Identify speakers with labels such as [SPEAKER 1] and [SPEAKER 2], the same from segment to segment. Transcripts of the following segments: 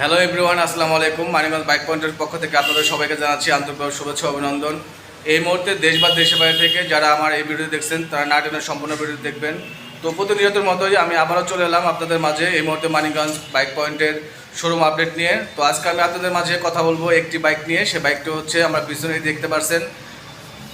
[SPEAKER 1] Hello everyone আসসালামু আলাইকুম। Maniganj bike পয়েন্টের পক্ষ থেকে আপনাদের সবাইকে জানাচ্ছি আন্তরিক শুভেচ্ছা অভিনন্দন। এই মুহূর্তে দেশ বা দেশের বাইরে থেকে যারা আমার এই ভিডিও দেখছেন, তারা না টেনের সম্পূর্ণ ভিডিও দেখবেন। তো প্রতিনিয়তের মতোই আমি আবারও চলে এলাম আপনাদের মাঝে এই মুহূর্তে মানিগঞ্জ বাইক পয়েন্টের শোরুম আপডেট নিয়ে। তো আজকে আমি আপনাদের মাঝে কথা বলব একটি বাইক নিয়ে। সে বাইকটি হচ্ছে আমরা পিছনেই দেখতে পারছেন।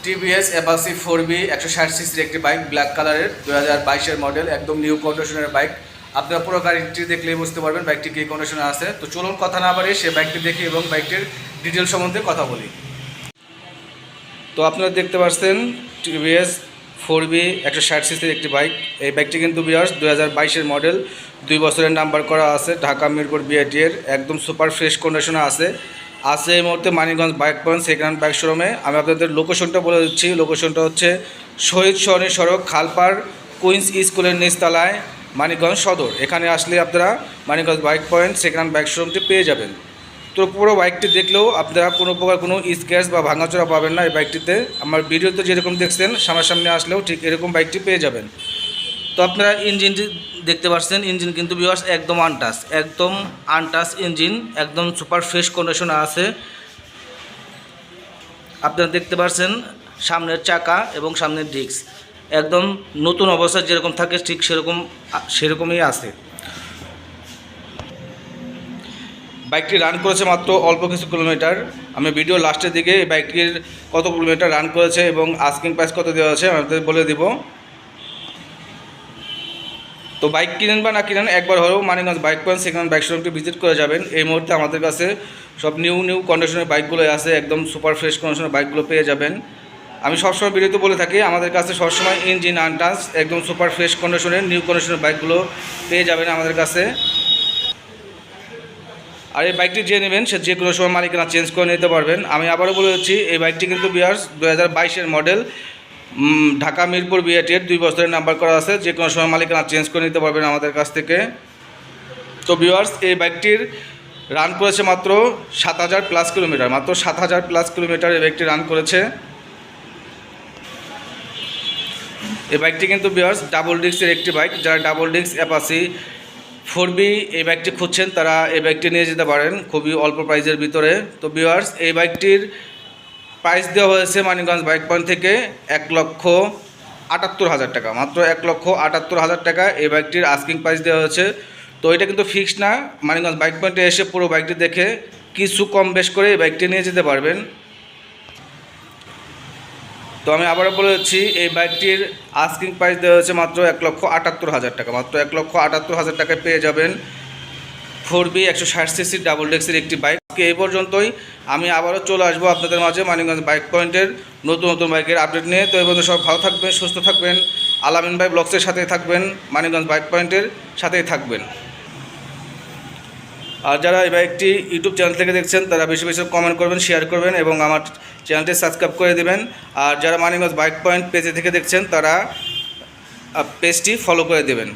[SPEAKER 1] টিভিএস অ্যাপাসি ফোর বি একশো ষাট সিসির একটি বাইক ব্ল্যাক কালারের দু হাজার বাইশের মডেল একদম নিউ কন্ডিশনের বাইক আপনারা পুরো গাড়িটি দেখলেই বুঝতে পারবেন বাইকটি কী কন্ডিশনে আছে। তো চলুন কথা না বাড়িয়ে সে বাইকটি দেখি এবং বাইকটির ডিটেল সম্বন্ধে কথা বলি। তো আপনারা দেখতে পাচ্ছেন টিভিএস ফোর বি একশো ষাট সিসির একটি বাইক এই বাইকটি কিন্তু বিয়ার্স দু হাজার বাইশের মডেল দুই বছরের নাম্বার করা আছে, ঢাকা, মিরপুর বিআইটি এর। একদম সুপার ফ্রেশ কন্ডিশনে আছে। আছে এই মুহূর্তে Manikganj bike point second hand bike শোরুমে আমি আপনাদের লোকেশনটা বলে দিচ্ছি। লোকেশনটা হচ্ছে শহীদ সরণি সড়ক, খালপাড় কুইন্স স্কুলের নিচতলায়। মানিকগঞ্জ সদর। এখানে আসলে আপনারা Manikganj bike point second bike শোরুমটি পেয়ে যাবেন। তো পুরো বাইকটি দেখলেও আপনারা কোনো প্রকার কোনো স্ক্র্যাচ বা ভাঙাচোরা পাবেন না এই বাইকটিতে আমার ভিডিওতে যেরকম দেখছেন, সামনাসামনি আসলেও ঠিক এরকম বাইকটি পেয়ে যাবেন। তো আপনারা ইঞ্জিনটি দেখতে পাচ্ছেন ইঞ্জিন কিন্তু বিওয়ার্স একদম আনটাস একদম আনটাস ইঞ্জিন একদম সুপার ফ্রেশ কন্ডিশনে আছে। আপনারা দেখতে পাচ্ছেন সামনের চাকা এবং সামনের ডিস্ক একদম নতুন অবস্থা যেরকম থাকে, ঠিক সেরকম, সেরকমই আছে। বাইকটি রান করেছে মাত্র অল্প কিছু কিলোমিটার আমি ভিডিও লাস্টের দিকে এই বাইকটির কত কিলোমিটার রান করেছে এবং আস্কিং প্রাইস কত দেওয়া আছে, আমি বলে দিব। তো বাইক কিনেন বা না কিনেন, একবার হলেও মানিগঞ্জ বাইক পয়েন্ট সেখানে বাইক শোরুমটি ভিজিট করে যাবেন। এই মুহূর্তে আমাদের কাছে সব নিউ নিউ কন্ডিশনের বাইকগুলো আছে, একদম সুপার ফ্রেশ কন্ডিশনের বাইকগুলো পেয়ে যাবেন। আমি সবসময় ভিডিওতে বলে থাকি, আমাদের কাছে সবসময় ইঞ্জিন আনটাস একদম সুপার ফ্রেশ কন্ডিশনের নিউ কন্ডিশনের বাইকগুলো পেয়ে যাবেন আমাদের কাছে। আর এই বাইকটি যে নেবেন, সে যে কোনো সময় মালিকানা চেঞ্জ করে নিতে পারবেন। আমি আবারও বলে দিচ্ছি এই বাইকটি কিন্তু বিয়ার্স দু হাজার মডেল ঢাকা মিরপুর বিআইটির দুই বছরের নাম্বার করা আছে যে কোনো সময় মালিকানা চেঞ্জ করে নিতে পারবেন আমাদের কাছ থেকে। তো বিয়ার্স এই বাইকটির রান করেছে মাত্র সাত হাজার প্লাস কিলোমিটার মাত্র সাত হাজার প্লাস কিলোমিটার এই বাইকটি রান করেছে। এই বাইকটি কিন্তু বিয়ার্স ডাবল ডিস্কের একটি বাইক যারা double disc Apache four V এই বাইকটি খুঁজছেন, তারা এই বাইকটি নিয়ে যেতে পারেন খুবই অল্প প্রাইজের ভিতরে। তো বিয়ার্স এই বাইকটির প্রাইস দেওয়া হয়েছে মানিকগঞ্জ বাইক পয়েন্ট থেকে এক লক্ষ আটাত্তর হাজার টাকা। মাত্র এক লক্ষ আটাত্তর হাজার টাকা এই বাইকটির আস্কিং প্রাইস দেওয়া হয়েছে। তো এটা কিন্তু ফিক্সড না। মানিকগঞ্জ বাইক পয়েন্টে এসে পুরো বাইকটি দেখে কিছু কম বেশ করে এই বাইকটি নিয়ে যেতে পারবেন। তো আমি আবারও বলে দিচ্ছি এই বাইকটির আস্কিং প্রাইস দেওয়া হয়েছে মাত্র এক লক্ষ আটাত্তর হাজার টাকা। মাত্র এক লক্ষ আটাত্তর হাজার টাকায় পেয়ে যাবেন ফোর বি একশো ষাট সিসি ডাবল ডেক্সের একটি বাইক এই পর্যন্তই, আমি আবারও চলে আসব আপনাদের মাঝে মানিকগঞ্জ বাইক পয়েন্টের নতুন নতুন বাইকের আপডেট নিয়ে। তো এই পর্যন্ত সব ভালো থাকবেন, সুস্থ থাকবেন। আলামিন ভাই ব্লগসের সাথেই থাকবেন, মানিকগঞ্জ বাইক পয়েন্টের সাথেই থাকবেন। আর যারা এবার একটি ইউটিউব চ্যানেল থেকে দেখছেন, তারা বেশি বেশি কমেন্ট করবেন শেয়ার করবেন এবং আমার চ্যানেলটি সাবস্ক্রাইব করে দেবেন। আর যারা মানিগঞ্জ বাইক পয়েন্ট পেজে থেকে দেখছেন, তারা পেজটি ফলো করে দেবেন।